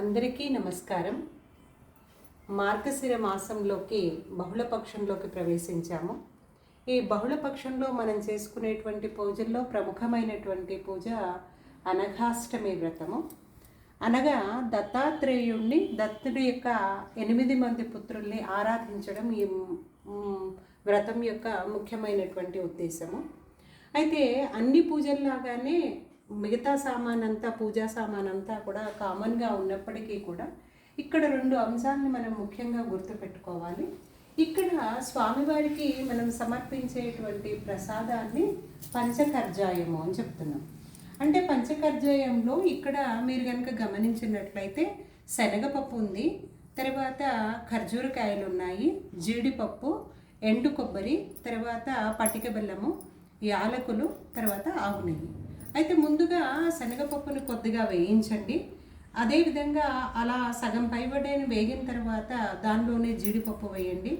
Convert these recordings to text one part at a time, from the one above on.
అందరికీ నమస్కారం. మార్గశిర మాసంలోకి బహుళపక్షంలోకి ప్రవేశించాము. ఈ బహుళపక్షంలో మనం చేసుకునేటువంటి పూజల్లో ప్రముఖమైనటువంటి పూజ అనఘాష్టమి వ్రతము. అనగా దత్తాత్రేయుణ్ణి దత్తుడి యొక్క ఎనిమిది మంది పుత్రుల్ని ఆరాధించడం ఈ వ్రతం యొక్క ముఖ్యమైనటువంటి ఉద్దేశము. అయితే అన్ని పూజల్లాగానే మిగతా సామాన్ అంతా పూజా సామాన్ అంతా కూడా కామన్గా ఉన్నప్పటికీ కూడా ఇక్కడ రెండు అంశాలను మనం ముఖ్యంగా గుర్తుపెట్టుకోవాలి. ఇక్కడ స్వామివారికి మనం సమర్పించేటువంటి ప్రసాదాన్ని పంచకర్జాయము అని చెప్తున్నాం. అంటే పంచకర్జాయంలో ఇక్కడ మీరు కనుక గమనించినట్లయితే శనగపప్పు ఉంది తర్వాత ఖర్జూరకాయలు ఉన్నాయి జీడిపప్పు ఎండు కొబ్బరి తర్వాత పటిక బెల్లము యాలకులు తర్వాత ఆవు నెయ్యి. అయితే ముందుగా శనగపప్పును కొద్దిగా వేయించండి. అదేవిధంగా అలా సగం పైబడేని వేగిన తర్వాత దానిలోనే జీడిపప్పు వేయండి.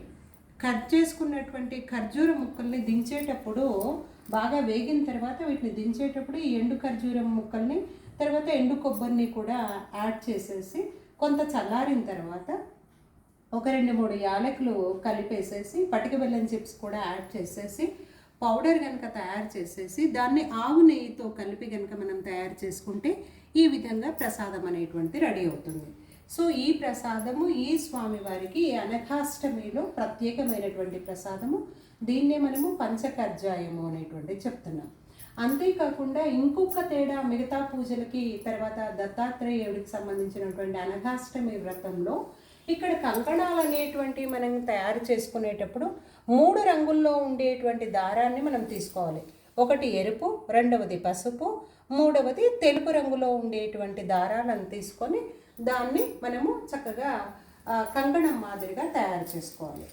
కట్ చేసుకున్నటువంటి ఖర్జూర ముక్కల్ని దించేటప్పుడు బాగా వేగిన తర్వాత వీటిని దించేటప్పుడు ఈ ఎండు ఖర్జూరం ముక్కల్ని తర్వాత ఎండు కొబ్బరిని కూడా యాడ్ చేసేసి కొంత చల్లారిన తర్వాత ఒక రెండు మూడు యాలకులు కలిపేసేసి పటిక బెల్లం చిప్స్ కూడా యాడ్ చేసేసి పౌడర్ కనుక తయారు చేసేసి దాన్ని ఆవు నెయ్యితో కలిపి కనుక మనం తయారు చేసుకుంటే ఈ విధంగా ప్రసాదం అనేటువంటిది రెడీ అవుతుంది. సో ఈ ప్రసాదము ఈ స్వామివారికి ఈ అనఘాష్టమిలో ప్రత్యేకమైనటువంటి ప్రసాదము. దీన్నే మనము పంచకర్జాయము అనేటువంటిది చెప్తున్నాం. అంతేకాకుండా ఇంకొక తేడా మిగతా పూజలకి తర్వాత దత్తాత్రేయుడికి సంబంధించినటువంటి అనఘాష్టమి వ్రతంలో ఇక్కడ కంకణాలు అనేటువంటి మనం తయారు చేసుకునేటప్పుడు మూడు రంగుల్లో ఉండేటువంటి దారాన్ని మనం తీసుకోవాలి. ఒకటి ఎరుపు రెండవది పసుపు మూడవది తెలుపు రంగులో ఉండేటువంటి దారాలను తీసుకొని దాన్ని మనము చక్కగా కంకణం మాదిరిగా తయారు చేసుకోవాలి.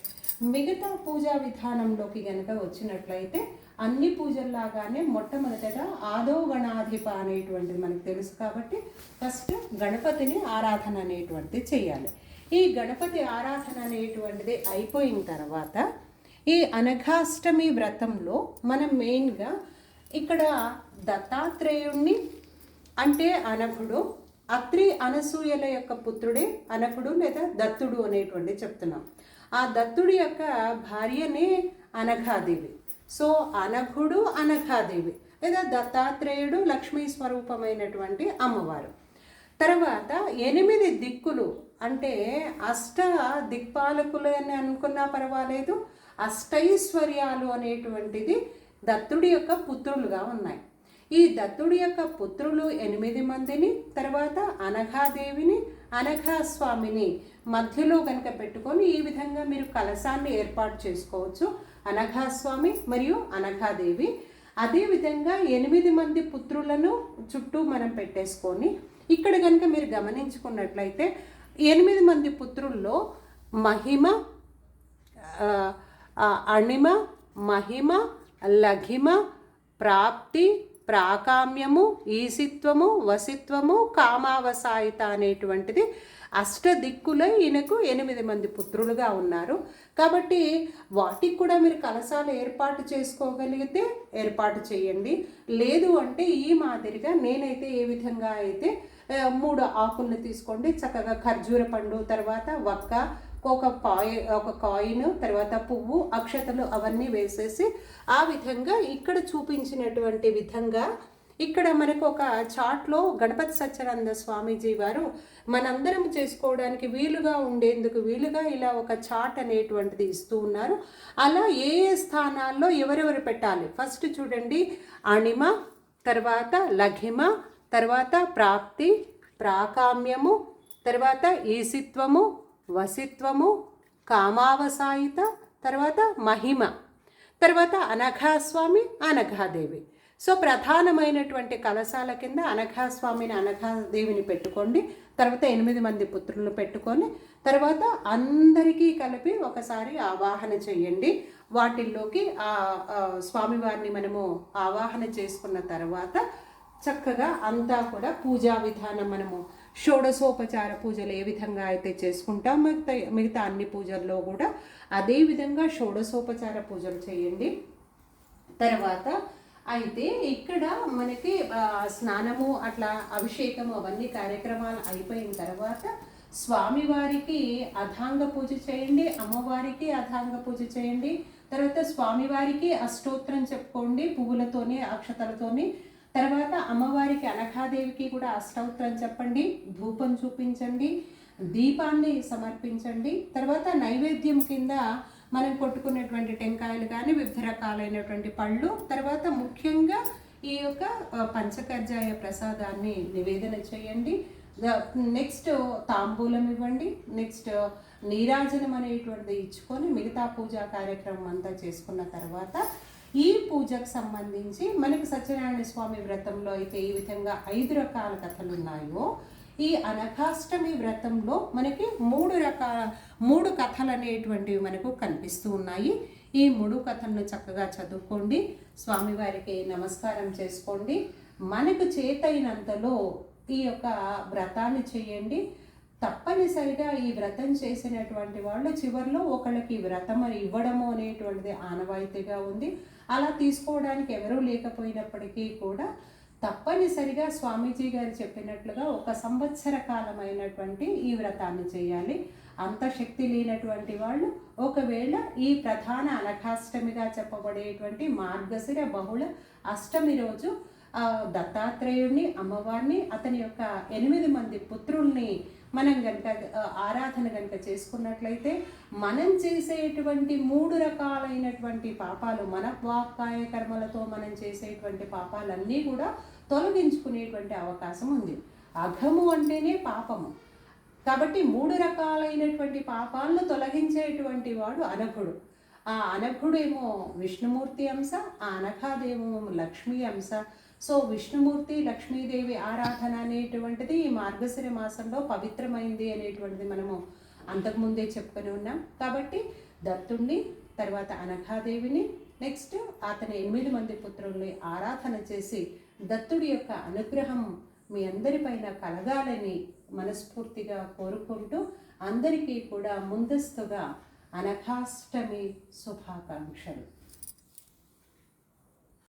మిగతా పూజా విధానంలోకి కనుక వచ్చినట్లయితే అన్ని పూజల్లాగానే మొట్టమొదటగా ఆదో గణాధిప అనేటువంటిది మనకు తెలుసు కాబట్టి ఫస్ట్ గణపతిని ఆరాధన అనేటువంటిది చేయాలి. ఈ గణపతి ఆరాధన అనేటువంటిది అయిపోయిన తర్వాత ఈ అనఘాష్టమి వ్రతంలో మనం మెయిన్గా ఇక్కడ దత్తాత్రేయుణ్ణి అంటే అనఘుడు అత్రి అనసూయల యొక్క పుత్రుడే అనఘుడు లేదా దత్తుడు అనేటువంటి చెప్తున్నాం. ఆ దత్తుడి యొక్క భార్యనే అనఘాదేవి. సో అనఘుడు అనఘాదేవి లేదా దత్తాత్రేయుడు లక్ష్మీ స్వరూపమైనటువంటి అమ్మవారు. తర్వాత ఎనిమిది దిక్కులు అంటే అష్ట దిక్పాలకులు అని అనుకున్నా పర్వాలేదు అష్టైశ్వర్యాలు అనేటువంటిది దత్తుడి యొక్క పుత్రులుగా ఉన్నాయి. ఈ దత్తుడి యొక్క పుత్రులు ఎనిమిది మందిని తర్వాత అనఘాదేవిని అనఘాస్వామిని మధ్యలో కనుక పెట్టుకొని ఈ విధంగా మీరు కలశాన్ని ఏర్పాటు చేసుకోవచ్చు. అనఘాస్వామి మరియు అనఘాదేవి. అదేవిధంగా ఎనిమిది మంది పుత్రులను చుట్టూ మనం పెట్టేసుకొని ఇక్కడ కనుక మీరు గమనించుకున్నట్లయితే ఎనిమిది మంది పుత్రుల్లో మహిమ అణిమ మహిమ లఘిమ ప్రాప్తి ప్రాకామ్యము ఈసిత్వము వసిత్వము కామావసాయిత అనేటువంటిది అష్టదిక్కులో ఈయనకు ఎనిమిది మంది పుత్రులుగా ఉన్నారు. కాబట్టి వాటికి కూడా మీరు కలశాలు ఏర్పాటు చేసుకోగలిగితే ఏర్పాటు చేయండి. లేదు అంటే ఈ మాదిరిగా నేనైతే ఏ విధంగా అయితే మూడు ఆకుల్ని తీసుకోండి. చక్కగా ఖర్జూర పండు తర్వాత వక్క ఒక కాయి ఒక కాయిన్ తర్వాత పువ్వు అక్షతలు అవన్నీ వేసేసి ఆ విధంగా ఇక్కడ చూపించినటువంటి విధంగా ఇక్కడ మనకు ఒక చాట్లో గణపతి సత్యానంద స్వామీజీ వారు మనందరం చేసుకోవడానికి వీలుగా ఉండేందుకు వీలుగా ఇలా ఒక చాట్ అనేటువంటిది ఇస్తూ ఉన్నారు. అలా ఏ ఏ స్థానాల్లో ఎవరెవరు పెట్టాలి? ఫస్ట్ చూడండి అణిమ తర్వాత లఘిమ తర్వాత ప్రాప్తి ప్రాకామ్యము తర్వాత ఈసిత్వము వసిత్వము కామావసాయిత తర్వాత మహిమ తర్వాత అనఘాస్వామి అనఘాదేవి. సో ప్రధానమైనటువంటి కలశాల కింద అనఘాస్వామిని అనఘాదేవిని పెట్టుకోండి. తర్వాత ఎనిమిది మంది పుత్రులను పెట్టుకొని తర్వాత అందరికీ కలిపి ఒకసారి ఆవాహన చేయండి. వాటిల్లోకి ఆ స్వామివారిని మనము ఆవాహన చేసుకున్న తర్వాత చక్కగా అంతా కూడా పూజా విధానం మనము షోడశోపచార పూజలు ఏ విధంగా అయితే చేసుకుంటాం మిగతా మిగతా అన్ని పూజల్లో కూడా అదే విధంగా షోడశోపచార పూజలు చేయండి. తర్వాత అయితే ఇక్కడ మనకి స్నానము అట్లా అభిషేకము అవన్నీ కార్యక్రమాలు అయిపోయిన తర్వాత స్వామివారికి అధాంగ పూజ చేయండి అమ్మవారికి అధాంగ పూజ చేయండి. తర్వాత స్వామివారికి అష్టోత్తరం చెప్పుకోండి పువ్వులతోని అక్షతలతోని తర్వాత అమ్మవారికి అనఘాదేవికి కూడా అష్టోత్తరం చెప్పండి ధూపం చూపించండి దీపాన్ని సమర్పించండి. తర్వాత నైవేద్యం కింద మనం కొట్టుకున్నటువంటి టెంకాయలు కానీ వివిధ రకాలైనటువంటి పళ్ళు తర్వాత ముఖ్యంగా ఈ యొక్క పంచకర్జాయ ప్రసాదాన్ని నివేదన చేయండి. నెక్స్ట్ తాంబూలం ఇవ్వండి. నెక్స్ట్ నీరాజనం అనేటువంటిది ఇచ్చుకొని మిగతా పూజా కార్యక్రమం అంతా చేసుకున్న తర్వాత ఈ పూజకు సంబంధించి మనకి సత్యనారాయణ స్వామి వ్రతంలో అయితే ఈ విధంగా ఐదు రకాల కథలు ఉన్నాయో ఈ అనఘాష్టమి వ్రతంలో మనకి మూడు రకాల మూడు కథలు అనేటువంటివి మనకు కనిపిస్తూ ఉన్నాయి. ఈ మూడు కథలను చక్కగా చదువుకోండి. స్వామివారికి నమస్కారం చేసుకోండి. మనకు చేతైనంతలో ఈ యొక్క వ్రతాన్ని చేయండి. తప్పనిసరిగా ఈ వ్రతం చేసినటువంటి వాళ్ళు చివరిలో ఒకళ్ళకి వ్రతం ఇవ్వడము అనేటువంటిది ఆనవాయితీగా ఉంది. అలా తీసుకోవడానికి ఎవరూ లేకపోయినప్పటికీ కూడా తప్పనిసరిగా స్వామీజీ గారు చెప్పినట్లుగా ఒక సంవత్సర కాలమైనటువంటి ఈ వ్రతాన్ని చేయాలి. అంత శక్తి లేనటువంటి వాళ్ళు ఒకవేళ ఈ ప్రధాన అనఘాష్టమిగా చెప్పబడేటువంటి మార్గశిర బహుళ అష్టమి రోజు దత్తాత్రేయుడిని అమ్మవారిని అతని యొక్క ఎనిమిది మంది పుత్రుల్ని మనం కనుక ఆరాధన కనుక చేసుకున్నట్లయితే మనం చేసేటువంటి మూడు రకాలైనటువంటి పాపాలు మన వాక్కాయ కర్మలతో మనం చేసేటువంటి పాపాలన్నీ కూడా తొలగించుకునేటువంటి అవకాశం ఉంది. అఘము అంటేనే పాపము. కాబట్టి మూడు రకాలైనటువంటి పాపాలను తొలగించేటువంటి వాడు అనఘుడు. ఆ అనఘుడేమో విష్ణుమూర్తి అంశ ఆ అనఘాదేమో లక్ష్మీ అంశ సో విష్ణుమూర్తి లక్ష్మీదేవి ఆరాధన అనేటువంటిది ఈ మార్గశిర మాసంలో పవిత్రమైంది అనేటువంటిది మనము అంతకుముందే చెప్పుకొని ఉన్నాం. కాబట్టి దత్తుణ్ణి తర్వాత అనఘాదేవిని నెక్స్ట్ అతని ఎనిమిది మంది పుత్రుల్ని ఆరాధన చేసి దత్తుడి యొక్క అనుగ్రహం మీ అందరిపైన కలగాలని మనస్ఫూర్తిగా కోరుకుంటూ అందరికీ కూడా ముందస్తుగా అనఘాష్టమి శుభాకాంక్షలు.